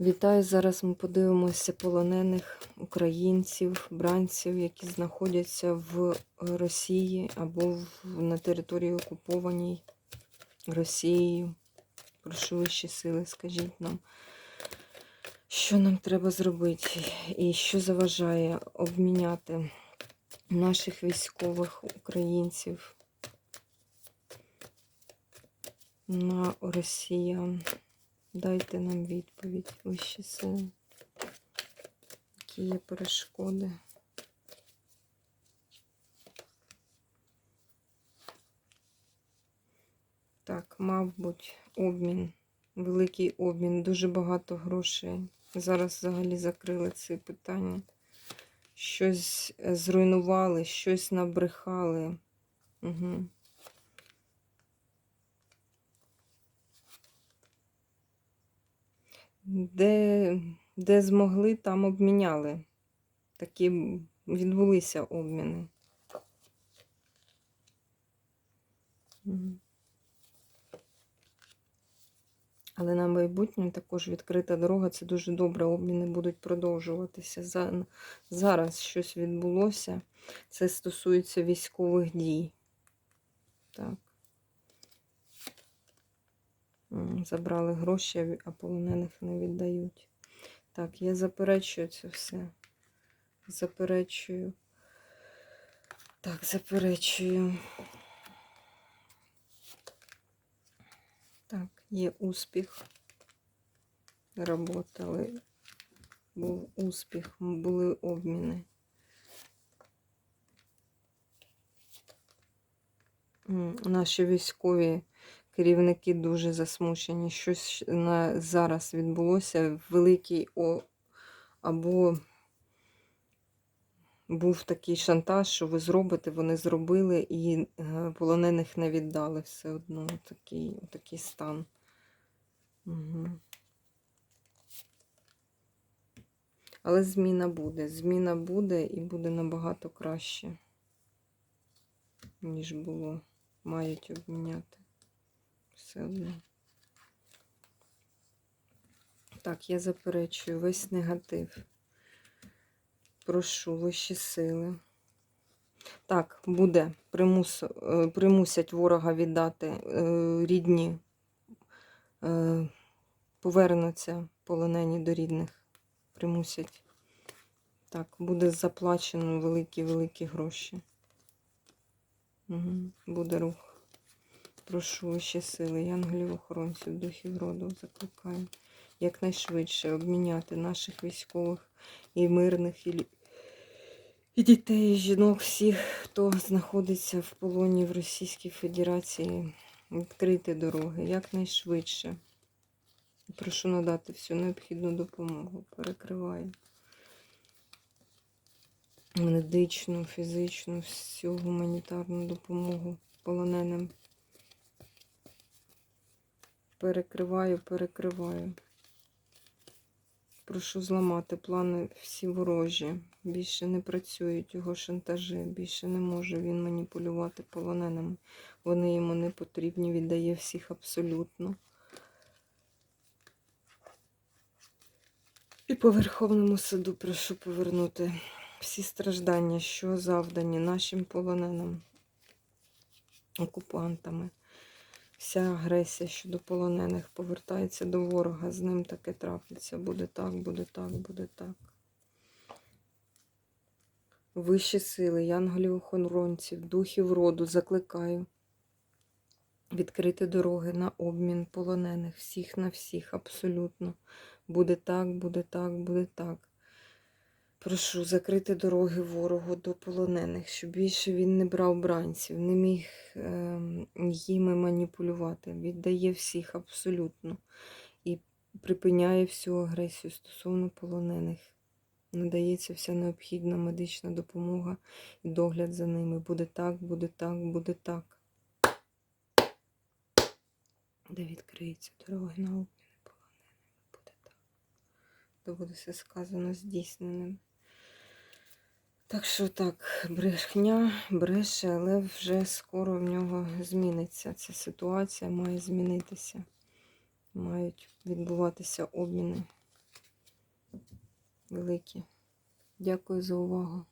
Вітаю! Зараз ми подивимося полонених українців, бранців, які знаходяться в Росії або в- на території окупованій Росією. Прошу вищі сили, скажіть нам, що нам треба зробити і що заважає обміняти наших військових українців на росіян. Дайте нам відповідь, вищі сили. Які є перешкоди? Так, мабуть, обмін. Великий обмін, дуже багато грошей. Зараз взагалі закрили це питання. Щось зруйнували, щось набрехали. Угу. Де, де змогли, там обміняли. Такі відбулися обміни. Але на майбутнє також відкрита дорога. Це дуже добре. Обміни будуть продовжуватися. Зараз щось відбулося. Це стосується військових дій. Так. Забрали гроші, а полонених не віддають. Так, я заперечую це все. Заперечую. Так, заперечую. Так, є успіх. Работали. Був успіх, були обміни. Наші військові керівники дуже засмучені. Щось на зараз відбулося великий о, або був такий шантаж, що ви зробите, вони зробили і е, полонених не віддали все одно. Такий, такий стан. Угу. Але зміна буде. Зміна буде і буде набагато краще, ніж було. Мають обміняти. Все одно. Так, я заперечую весь негатив. Прошу вищі сили. Так, буде. Примус, е, примусять ворога віддати е, рідні, е, повернуться полонені до рідних. Примусять. Так, буде заплачено великі-великі гроші. Угу. Буде рух. Прошу вищі сили, янголів охоронців, духів роду закликаю якнайшвидше обміняти наших військових і мирних, і, і дітей, і жінок, всіх, хто знаходиться в полоні в Російській Федерації, відкрити дороги якнайшвидше. Прошу надати всю необхідну допомогу. Перекриваю. Медичну, фізичну, всю гуманітарну допомогу полоненим. Перекриваю, перекриваю. Прошу зламати плани всі ворожі. Більше не працюють його шантажі, більше не може він маніпулювати полоненими. Вони йому не потрібні, віддає всіх абсолютно. І по Верховному суду прошу повернути всі страждання, що завдані нашим полоненим, окупантами. Вся агресія щодо полонених повертається до ворога. З ним таке трапиться. Буде так, буде так, буде так. Вищі сили, янголів охоронців, духів роду закликаю відкрити дороги на обмін полонених, всіх на всіх, абсолютно. Буде так, буде так, буде так. Прошу закрити дороги ворогу до полонених, щоб більше він не брав бранців, не міг ем, їми маніпулювати. Віддає всіх абсолютно і припиняє всю агресію стосовно полонених. Надається вся необхідна медична допомога і догляд за ними. Буде так, буде так, буде так. Де відкриється дороги на обміни полоненими. Буде так. Де буде все сказано здійсненим. Так що так, брехня бреше, але вже скоро в нього зміниться. Ця ситуація має змінитися. Мають відбуватися обміни великі. Дякую за увагу.